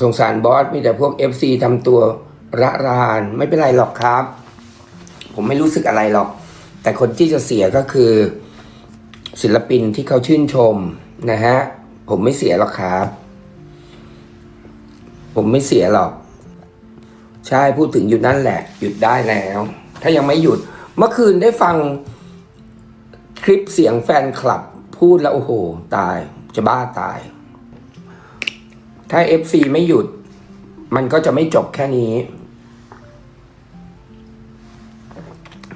สงสารบอสมีแต่พวก FC ทำตัวระรานไม่เป็นไรหรอกครับ ผมไม่รู้สึกอะไรหรอก แต่คนที่จะเสียก็คือ ศิลปินที่เขาชื่นชมนะฮะ ผมไม่เสียหรอกครับ ผมไม่เสียหรอก ใช่พูดถึงหยุดนั่นแหละ หยุดได้แล้ว ถ้ายังไม่หยุด เมื่อคืนได้ฟังคลิปเสียงแฟนคลับ พูดแล้วโอ้โห ตายจะบ้าตาย ถ้า FC ไม่หยุด มันก็จะไม่จบแค่นี้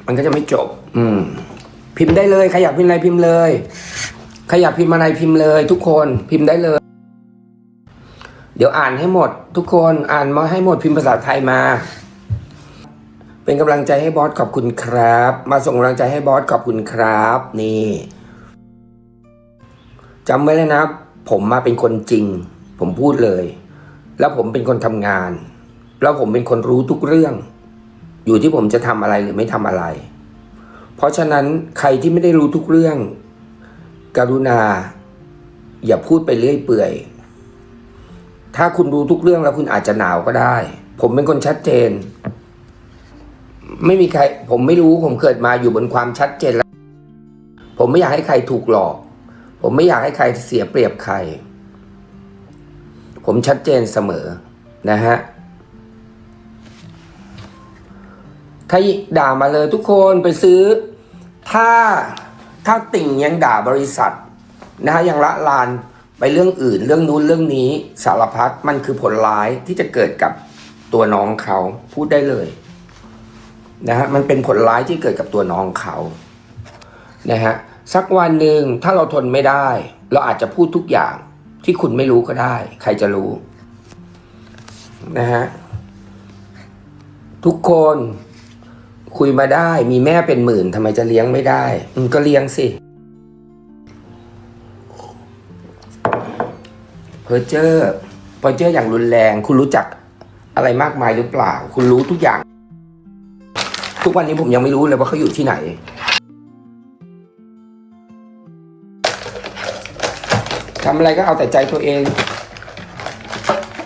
มันก็จะไม่จบ อืม พิมพ์ได้เลย ใครอยากพิมพ์อะไรพิมพ์เลย ใครอยากพิมพ์อะไรพิมพ์เลย ทุกคนพิมพ์ได้เลย เดี๋ยวอ่านให้หมด ทุกคนอ่านมาให้หมดพิมพ์ภาษาไทยมา เป็นกำลังใจให้บอสขอบคุณครับ มาส่งกำลังใจให้บอสขอบคุณครับ นี่จำไว้เลยนะ ผมมาเป็นคนจริง ผมพูดเลย แล้วผมเป็นคนทำงาน แล้วผมเป็นคนรู้ทุกเรื่อง อยู่ที่ผมจะทำอะไรหรือไม่ทำอะไร เพราะฉะนั้นใครที่ไม่ได้รู้ทุกเรื่อง กรุณา อย่าพูดไปเรื่อยเปื่อย ถ้าคุณรู้ทุกเรื่องแล้วคุณอาจจะหนาวก็ได้ ผมเป็นคนชัดเจน ไม่มีใคร ผมไม่รู้ผมเกิดมาอยู่บนความชัดเจนแล้ว ผมไม่อยากให้ใครถูกหลอก ผมไม่อยากให้ใครเสียเปรียบใคร ผมชัดเจนเสมอนะฮะถ้าด่ามาเลยทุกคนไปซื้อ ถ้าถ้าติ่งยังด่าบริษัทนะฮะยังละลานไปเรื่องอื่น เรื่องนู้นเรื่องนี้สารพัดมันคือผลร้ายที่จะเกิดกับตัวน้องเขาพูดได้เลยนะฮะมันเป็นผลร้ายที่เกิดกับตัวน้องเขานะฮะสักวันหนึ่งถ้าเราทนไม่ได้ เราอาจจะพูดทุกอย่าง ที่คุณไม่รู้ก็ได้ ใครจะรู้นะฮะทุกคนคุยมาได้ มีแม่เป็นหมื่นทำไมจะเลี้ยงไม่ได้อืมก็เลี้ยงสิเพอเจอร์เพอเจอร์อย่างรุนแรง คุณรู้จักอะไรมากมายหรือเปล่า คุณรู้ทุกอย่าง ทุกวันนี้ผมยังไม่รู้เลยว่าเขาอยู่ที่ไหน ทำอะไรก็เอาแต่ใจตัวเอง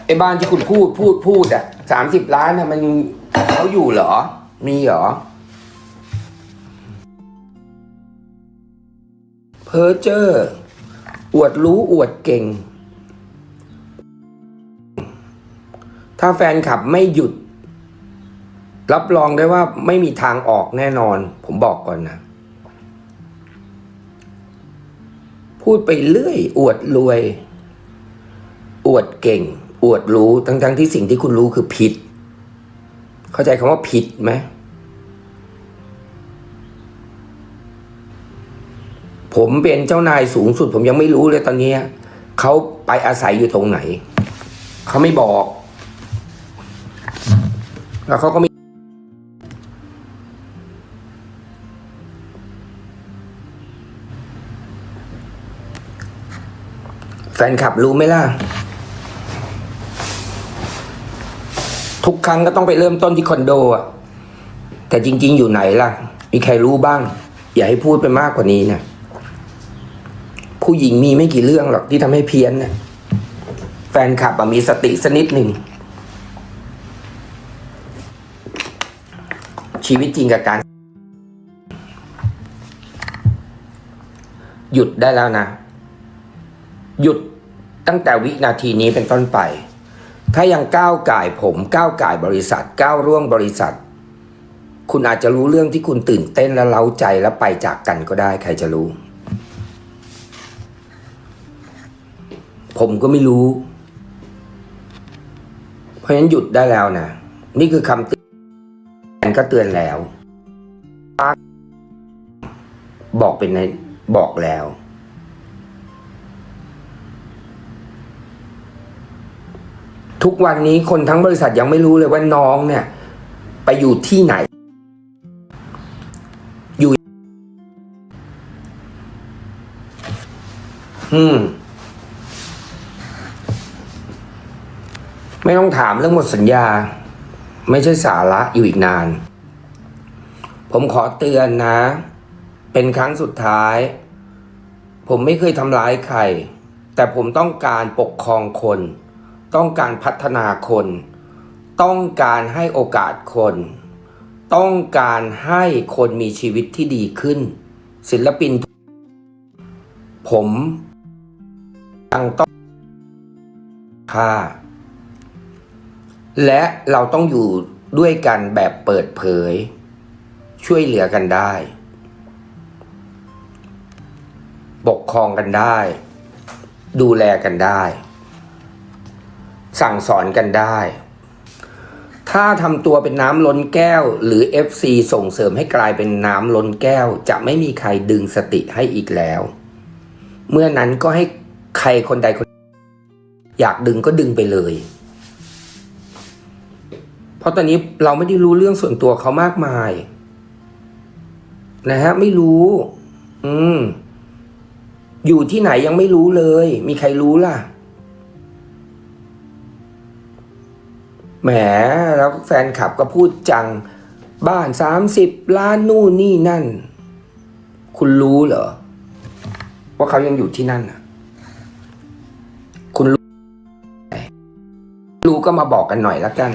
ไอ้บ้านที่คุณพูดพูดพูดอะสามสิบล้านน่ะมันเขาอยู่เหรอ มีเหรอเพอเจอร์อวดรู้อวดเก่ง ถ้าแฟนคลับไม่หยุด รับรองได้ว่าไม่มีทางออกแน่นอน ผมบอกก่อนนะ พูดไปเรื่อย อวดรวย อวดเก่ง อวดรู้ทั้งๆทที่สิ่งที่คุณรู้คือผิด เข้าใจคำว่าผิดไหมผมเป็นเจ้านายสูงสุด ผมยังไม่รู้เลยตอนนี้เขาไปอาศัยอยู่ตรงไหน เขาไม่บอก แล้วเขาก็ไม่ ฟนคลับรู้ไหมล่ะ ทุกครั้งก็ต้องไปเริ่มต้นที่คอนโดอะแต่จริง ๆ อยู่ไหนล่ะ มีใครรู้บ้าง อย่าให้พูดไปมากกว่านี้นะผู้หญิงมีไม่กี่เรื่องหรอกที่ทำให้เพี้ยนนะแฟนคลับอะมีสติสกนิดหนึ่ง ชีวิตจริงกับการ หยุดได้แล้วนะ หยุด ตั้งแต่วินาทีนี้เป็นต้นไป ถ้ายังก้าวก่ายผมก้าวก่ายบริษัทก้าวร่วงบริษัท คุณอาจจะรู้เรื่องที่คุณตื่นเต้นและเล้าใจแล้วไปจากกันก็ได้ใครจะรู้ ผมก็ไม่รู้ เพราะฉะนั้นหยุดได้แล้วนะ นี่คือคำเตือนก็เตือนแล้ว บอกเป็นในบอกแล้ว ทุกวันนี้คนทั้งบริษัทยังไม่รู้เลยว่าน้องเนี่ย ไปอยู่ที่ไหน อยู่ อืม ไม่ต้องถามเรื่องหมดสัญญา ไม่ใช่สาระอยู่อีกนาน ผมขอเตือนนะ เป็นครั้งสุดท้าย ผมไม่เคยทำร้ายใคร แต่ผมต้องการปกครองคน ต้องการพัฒนาคน ต้องการให้โอกาสคน ต้องการให้คนมีชีวิตที่ดีขึ้น ศิลปิน ผมยังต้องค่า และเราต้องอยู่ด้วยกันแบบเปิดเผย ช่วยเหลือกันได้ปกครองกันได้ ดูแลกันได้ สั่งสอนกันได้ ถ้าทำตัวเป็นน้ำล้นแก้ว หรือ FC ส่งเสริมให้กลายเป็นน้ำล้นแก้ว จะไม่มีใครดึงสติให้อีกแล้ว เมื่อนั้นก็ให้ใครคนใดคน อยากดึงก็ดึงไปเลย เพราะตอนนี้เราไม่ได้รู้เรื่องส่วนตัวเขามากมาย นะฮะ ไม่รู้ อืม อยู่ที่ไหนยังไม่รู้เลย มีใครรู้ล่ะ แหมแล้วแฟนคลับก็พูดจัง บ้านสามสิบล้านนู่นนี่นั่น คุณรู้เหรอ ว่าเขายังอยู่ที่นั่นน่ะ คุณรู้รู้ก็มาบอกกันหน่อยละกัน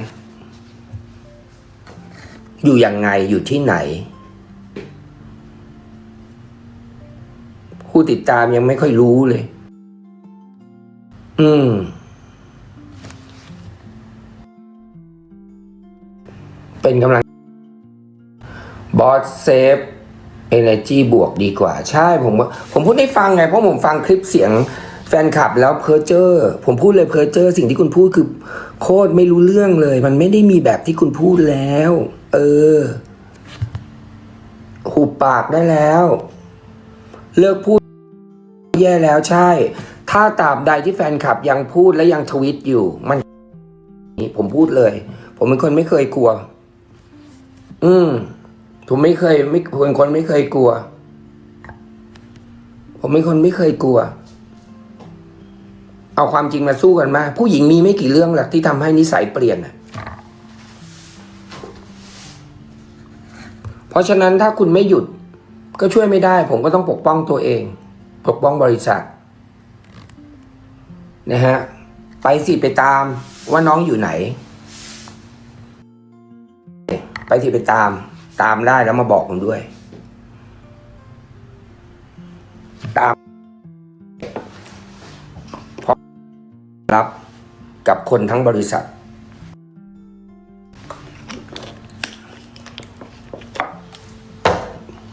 อยู่ยังไงอยู่ที่ไหน ผู้ติดตามยังไม่ค่อยรู้เลย อืม เป็นกำลังบอสเซฟ Energy บวกดีกว่า ใช่ผมว่าผมพูดให้ฟังไง เพราะผมฟังคลิปเสียงแฟนคลับแล้วเพอเจอร์ผมพูดเลยเพอเจอร์สิ่งที่คุณพูดคือโคตรไม่รู้เรื่องเลย มันไม่ได้มีแบบที่คุณพูดแล้ว เออหุบปากได้แล้ว เลิกพูด แย่แล้วใช่ ถ้าตาบใดที่แฟนคลับยังพูดและยังทวิตอยู่ มันนี่ผมพูดเลย ผมเป็นคนไม่เคยกลัว อืม ผมไม่เคย ไม่ผมเป็นคนไม่เคยกลัว ผมเป็นคนไม่เคยกลัว เอาความจริงมาสู้กันมา ผู้หญิงมีไม่กี่เรื่องหรอกที่ทำให้นิสัยเปลี่ยนน่ะเพราะฉะนั้นถ้าคุณไม่หยุด ก็ช่วยไม่ได้ ผมก็ต้องปกป้องตัวเอง ปกป้องบริษัทนะฮะ ไปสิไปตามว่าน้องอยู่ไหน ไปสิไปตาม ตามได้แล้วมาบอกผมด้วย ตามเพราะรับกับคนทั้งบริษัท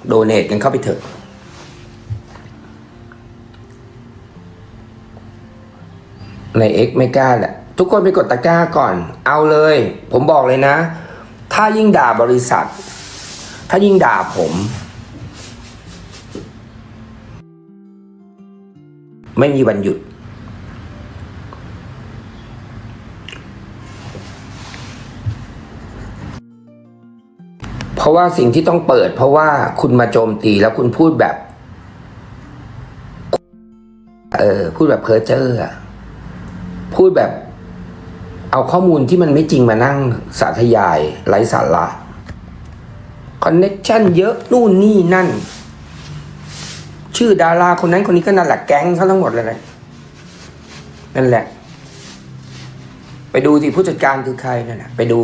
โดเนทกันเข้าไปเถอะในเอ็กไม่กล้าแหละทุกคนไปกดตะกร้าก่อน เอาเลย ผมบอกเลยนะ ถ้ายิ่งด่าบริษัท ถ้ายิ่งด่าผม ไม่มีวันหยุด เพราะว่าสิ่งที่ต้องเปิด เพราะว่าคุณมาโจมตีแล้วคุณพูดแบบ เออพูดแบบเพ้อเจ้ออะพูดแบบ เอาข้อมูลที่มันไม่จริงมานั่งสาธยายไร้สาระคอนเน็ชันเยอะนู่นนี่นั่น ชื่อดาราคนนั้นคนนี้ก็นั่นแหละแก๊งเขาทั้งหมดเลยนะนั่นแหละ ไปดูที่ผู้จัดการคือใครนั่นนะไปดู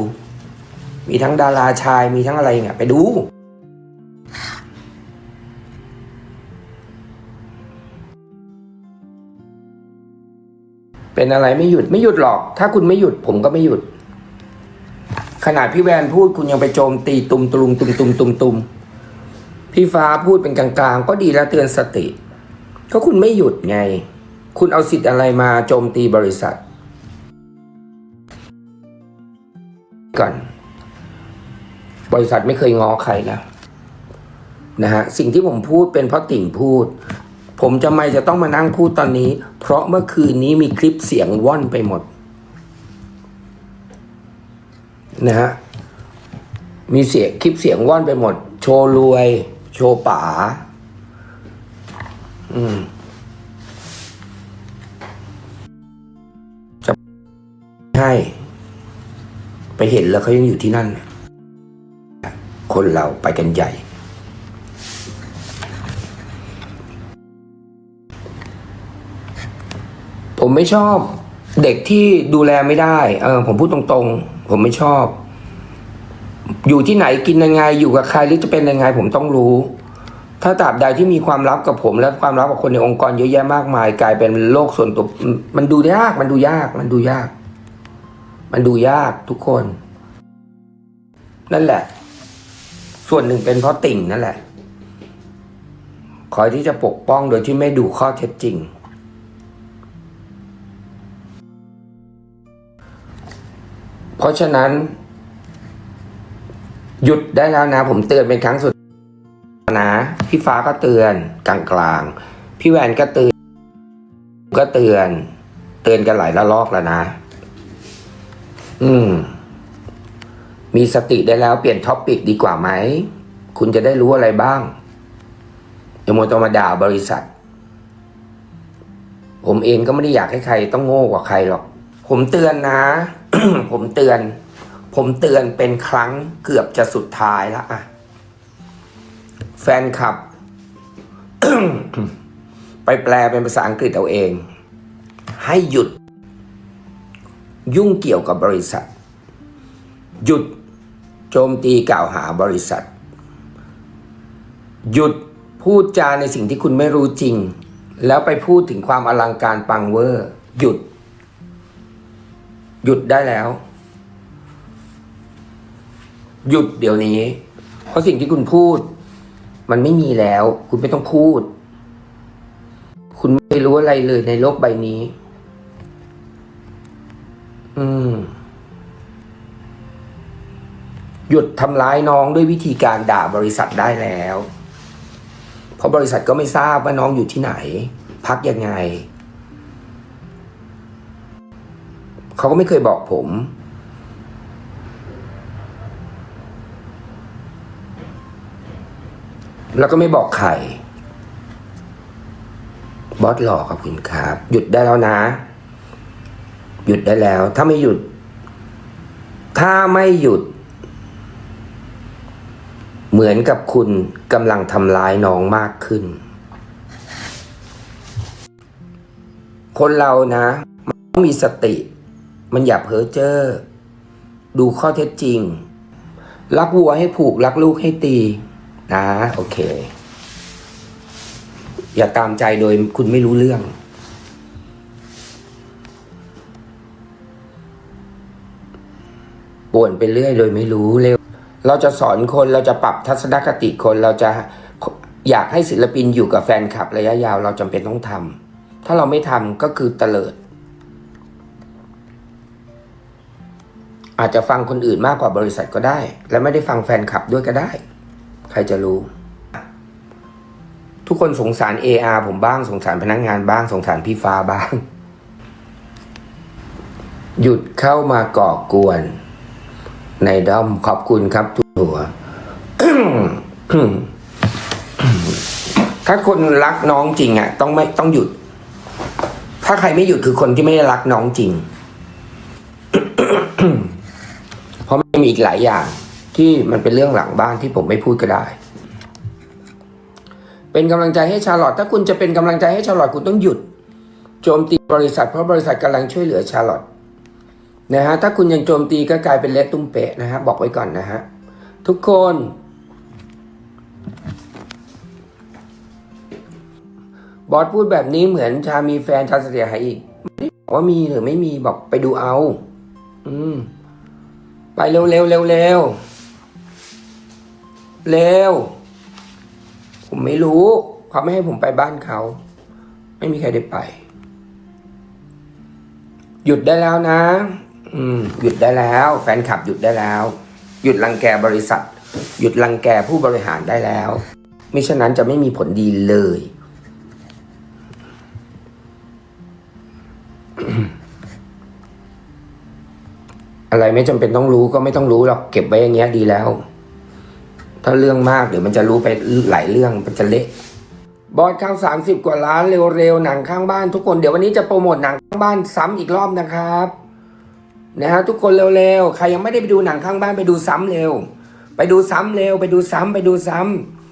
มีทั้งดาราชายมีทั้งอะไรเนี่ยไปดู เป็นอะไรไม่หยุดไม่หยุดหรอก ถ้าคุณไม่หยุดผมก็ไม่หยุด ขนาดพี่แวนพูดคุณยังไปโจมตีตุมตุมตุมตุมตุมตุมพี่ฟ้าพูดเป็นกลางๆ ก็ดีแล้วเตือนสติ ก็คุณไม่หยุดไง คุณเอาสิทธิ์อะไรมาโจมตีบริษัท ก่อน บริษัทไม่เคยง้อใครนะนะฮะสิ่งที่ผมพูดเป็นเพราะติ่งพูด ผมจะไม่จะต้องมานั่งพูดตอนนี้ เพราะเมื่อคืนนี้มีคลิปเสียงว่อนไปหมดนะฮะมีเสียงคลิปเสียงว่อนไปหมด โชว์รวย โชว์ป๋าอืมจะให้ ไปเห็นแล้วเขายังอยู่ที่นั่น คนเราไปกันใหญ่ ผมไม่ชอบเด็กที่ดูแลไม่ได้ เออ ผมพูดตรงๆ ผมไม่ชอบ อยู่ที่ไหนกินยังไง อยู่กับใครหรือจะเป็นยังไง ผมต้องรู้ ถ้าตราบใดที่มีความลับกับผม และความลับกับคนในองค์กรเยอะแยะมากมาย กลายเป็นโลกส่วนตัว มันมันดูยาก มันดูยาก มันดูยาก มันดูยากทุกคน นั่นแหละ ส่วนหนึ่งเป็นเพราะติ่งนั่นแหละ คอยที่จะปกป้องโดยที่ไม่ดูข้อเท็จจริง เพราะฉะนั้น หยุดได้แล้วนะ ผมเตือนเป็นครั้งสุดนะพี่ฟ้าก็เตือนกลางกลางๆพี่แวนก็เตือน ก็เตือน เตือนกันหลายระลอกแล้วนะ อืม มีสติได้แล้วเปลี่ยนท็อปปิกดีกว่าไหม คุณจะได้รู้อะไรบ้างอย่ามัวต้องมาด่าบริษัท ผมเองก็ไม่ได้อยากให้ใครต้องโง่กว่าใครหรอก ผมเตือนนะ ผมเตือน ผมเตือนเป็นครั้งเกือบจะสุดท้ายแล้วอะแฟนคลับ ไปแปลเป็นภาษาอังกฤษเอาเอง ให้หยุด ยุ่งเกี่ยวกับบริษัท หยุดโจมตีกล่าวหาบริษัท หยุดพูดจาในสิ่งที่คุณไม่รู้จริง แล้วไปพูดถึงความอลังการปังเวอร์ หยุด หยุดได้แล้ว หยุดเดี๋ยวนี้ เพราะสิ่งที่คุณพูด มันไม่มีแล้ว คุณไม่ต้องพูด คุณไม่รู้อะไรเลยในโลกใบนี้ อืม หยุดทำร้ายน้องด้วยวิธีการด่าบริษัทได้แล้ว เพราะบริษัทก็ไม่ทราบว่าน้องอยู่ที่ไหน พักยังไง เขาก็ไม่เคยบอกผม แล้วก็ไม่บอกใครบอสหลอกขอบคุณครับ หยุดได้แล้วนะ หยุดได้แล้ว ถ้าไม่หยุด ถ้าไม่หยุด เหมือนกับคุณกำลังทำร้ายน้องมากขึ้น คนเรานะมันต้องมีสติ มันอย่าเพ้อเจ้อดูข้อเท็จจริง รักวัวให้ผูกรักลูกให้ตีนะโอเค อย่าตามใจโดยคุณไม่รู้เรื่อง ป่วนไปเรื่อยโดยไม่รู้เร็ว เราจะสอนคนเราจะปรับทัศนคติคนเราจะอยากให้ศิลปินอยู่กับแฟนคลับระยะยาว เราจำเป็นต้องทำถ้าเราไม่ทำก็คือเตลิด อาจจะฟังคนอื่นมากกว่าบริษัทก็ได้ และไม่ได้ฟังแฟนคลับด้วยก็ได้ ใครจะรู้ ทุกคนสงสาร AR ผมบ้างสงสารพนักงงานบ้างสงสารพี่ฟ้าบ้าง หยุดเข้ามาก่อกวน ในด้อมขอบคุณครับทุกหัว ถ้าคนรักน้องจริงอะ ต้องไม่ต้องหยุด ถ้าใครไม่หยุดคือคนที่ไม่ได้รักน้องจริง เพราะมันมีอีกหลายอย่างที่มันเป็นเรื่องหลังบ้านที่ผมไม่พูดก็ได้ เป็นกำลังใจให้ชาลอตถ้าคุณจะเป็นกำลังใจให้ชาลอตคุณต้องหยุด โจมตีบริษัท เพราะบริษัทกำลังช่วยเหลือชาลอตนะฮะถ้าคุณยังโจมตีก็กลายเป็นเละตุ้มเปะนะฮะบอกไว้ก่อนนะฮะทุกคน บอสพูดแบบนี้เหมือนชามีแฟนชาเสียหายอีกไม่ได้บอกว่ามีหรือไม่มีบอกไปดูเอา อืม ไปเร็วเร็วเร็วเร็วเร็ว ผมไม่รู้ เขาไม่ให้ผมไปบ้านเขา ไม่มีใครได้ไป หยุดได้แล้วนะ อืม หยุดได้แล้ว แฟนคลับหยุดได้แล้ว หยุดรังแกบริษัท หยุดรังแกผู้บริหารได้แล้วมิฉะนั้นจะไม่มีผลดีเลย อะไรไม่จำเป็นต้องรู้ก็ไม่ต้องรู้หรอกเก็บไว้อย่างเงี้ยดีแล้ว ถ้าเรื่องมากเดี๋ยวมันจะรู้ไปหลายเรื่องมันจะเละบอสเข้าสามสิบกว่าล้านเร็วๆหนังข้างบ้านทุกคนเดี๋ยววันนี้จะโปรโมทหนังข้างบ้านซ้ำอีกรอบนะครับ นะฮะทุกคนเร็วๆใครยังไม่ได้ไปดูหนังข้างบ้านไปดูซ้ำเร็ว ไปดูซ้ำเร็ว ไปดูซ้ำไปดูซ้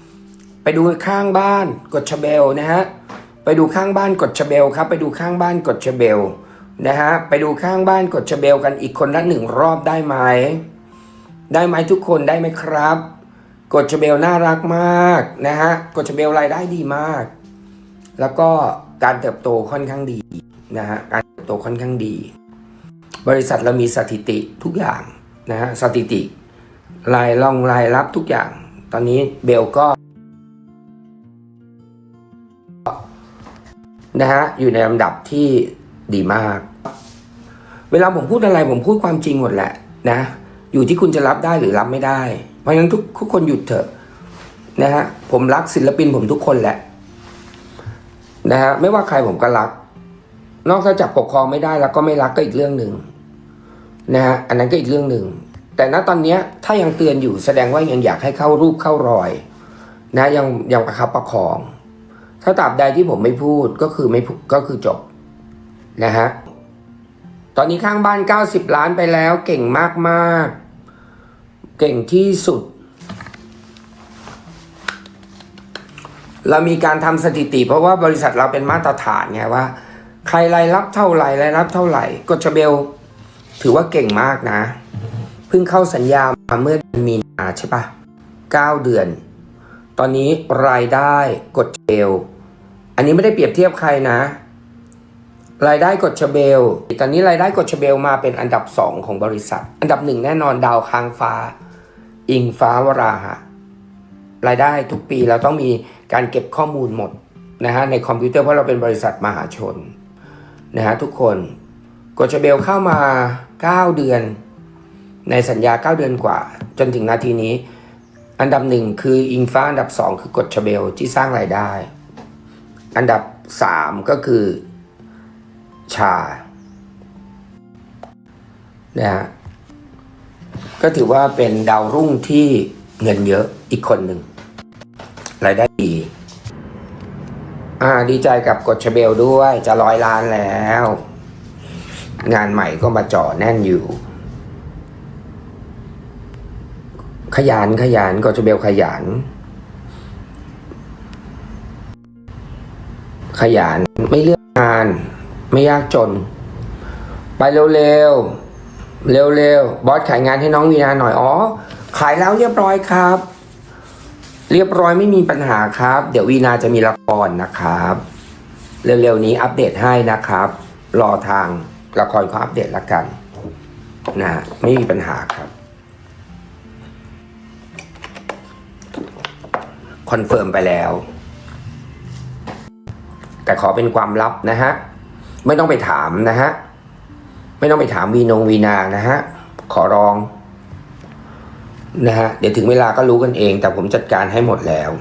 ำไปดูข้างบ้านกดชเบลนะฮะไปดูข้างบ้านกดชเบลครับ ไปดูข้างบ้านกดชเบล นะฮะไปดูข้างบ้านกดชเบลกันอีกคนละหนึ่งรอบได้ไหมได้ไหมทุกคนได้ไหมครับ กดชเบลน่ารักมากนะฮะกดชเบลรายได้ดีมาก แล้วก็การเติบโตค่อนข้างดีนะฮะการเติบโตค่อนข้างดี บริษัทเรามีสถิติทุกอย่างนะฮะสถิติรายรองรายรับทุกอย่าง ตอนนี้เบลก็นะฮะอยู่ในลำดับที่ ดีมาก เวลาผมพูดอะไรผมพูดความจริงหมดแหละนะ อยู่ที่คุณจะรับได้หรือรับไม่ได้ เพราะฉะนั้นทุกทุกคนหยุดเถอะนะฮะผมรักศิลปินผมทุกคนแหละนะฮะไม่ว่าใครผมก็รัก นอกจากจับปกครองไม่ได้แล้วก็ไม่รักก็อีกเรื่องหนึ่งนะฮะอันนั้นก็อีกเรื่องหนึ่งแต่ณตอนนี้ถ้ายังเตือนอยู่แสดงว่ายังอยากให้เข้ารูปเข้ารอย นะยังยังประคับประคอง ถ้าตราบใดที่ผมไม่พูดก็คือไม่ก็คือจบ นะฮะ ตอนนี้ข้างบ้าน 90 ล้านไปแล้วเก่งมากมากๆ เก่งที่สุด เรามีการทำสถิติ เพราะว่าบริษัทเราเป็นมาตรฐานไงว่า ใครรายรับเท่าไหร่รายรับเท่าไหร่กดชเบล ถือว่าเก่งมากนะ เพิ่งเข้าสัญญามาเมื่อเดือนมีนาใช่ปะ9 เดือน ตอนนี้รายได้กดเบลอันนี้ไม่ได้เปรียบเทียบใครนะ รายได้กดชเบล ตอนนี้รายได้กดชเบลมาเป็นอันดับสองของบริษัท อันดับหนึ่งแน่นอนดาวค้างฟ้า อิงฟ้าวราหะ รายได้ทุกปีเราต้องมีการเก็บข้อมูลหมดนะฮะในคอมพิวเตอร์เพราะเราเป็นบริษัทมหาชนนะฮะทุกคนกดชเบลเข้ามา 9 เดือน ในสัญญา 9 เดือนกว่า จนถึงนาทีนี้ อันดับหนึ่งคืออิงฟ้าอันดับสองคือกดชเบลที่สร้างรายได้ อันดับสามก็คือ ชานะฮะก็ถือว่าเป็นดาวรุ่งที่เงินเยอะอีกคนหนึ่งรายได้ดี อ่าดีใจกับกดชเบลด้วยจะร้อยล้านแล้ว งานใหม่ก็มาจ่อแน่นอยู่ ขยันขยันกดชเบลขยัน ขยันไม่เลือกงาน ไม่ยากจน ไปเร็วๆเร็วๆบอสขายงานให้น้องวีนาหน่อยอ๋อขายแล้วเรียบร้อยครับ เรียบร้อยไม่มีปัญหาครับ เดี๋ยววีนาจะมีละครนะครับ เร็วๆนี้อัปเดตให้นะครับ รอทางละครเขาอัปเดตละกันนะไม่มีปัญหาครับคอนเฟิร์มไปแล้ว แต่ขอเป็นความลับนะฮะ ไม่ต้องไปถามนะฮะ ไม่ต้องไปถามวีนงวีนานะฮะ ขอร้อง นะฮะ เดี๋ยวถึงเวลาก็รู้กันเอง แต่ผมจัดการให้หมดแล้ว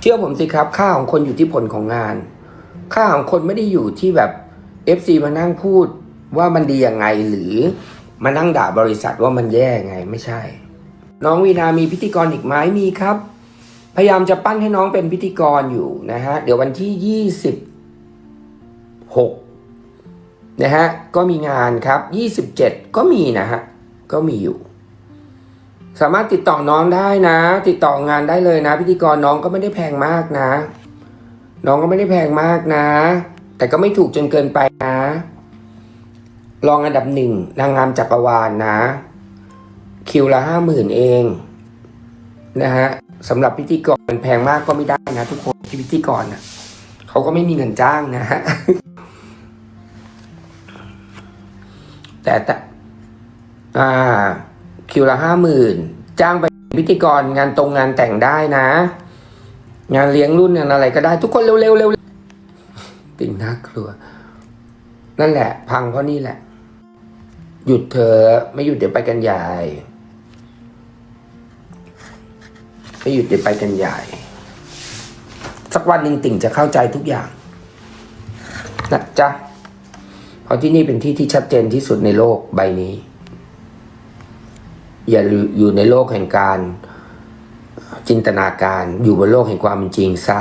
เชื่อผมสิครับ ค่าของคนอยู่ที่ผลของงาน ค่าของคนไม่ได้อยู่ที่แบบ FC มานั่งพูดว่ามันดียังไงหรือมานั่งด่าบริษัทว่ามันแย่ไงไม่ใช่ น้องวีนามีพิธีกรอีกไหมมีครับ พยายามจะปั้นให้น้องเป็นพิธีกรอยู่นะฮะ เดี๋ยววันที่ยี่ สิบหกนะฮะก็มีงานครับยี่สิบเจ็ดก็มีนะฮะก็มีอยู่ สามารถติดต่อน้องได้นะ ติดต่องานได้เลยนะ พิธีกรน้องก็ไม่ได้แพงมากนะ น้องก็ไม่ได้แพงมากนะ แต่ก็ไม่ถูกจนเกินไปนะรองอันดับหนึ่งนางงามจักรวาลนะคิวละห้าหมื่นเองนะฮะสำหรับพิธีกรมันแพงมากก็ไม่ได้นะทุกคนที่พิธีกรนะเขาก็ไม่มีเงินจ้างนะฮะ แต่แต่อ่าคิวละห้าหมื่นจ้างไปพิธีกรงานตรงงานแต่งได้นะ งานเลี้ยงรุ่นงานอะไรก็ได้ ทุกคนเร็วๆเร็วติ่งน่ากลัว นั่นแหละ พังเพราะนี่แหละ หยุดเธอไม่หยุดเดี๋ยวไปกันใหญ่ไม่หยุดเดี๋ยวไปกันใหญ่ สักวันหนึ่งติ่งจะเข้าใจทุกอย่าง นะจ๊ะ ราะที่นี่เป็นที่ที่ชัดเจนที่สุดในโลกใบนี้ อย่าอยู่ในโลกแห่งการจินตนาการอยู่บนโลกแห่งความเป็นจริงซะ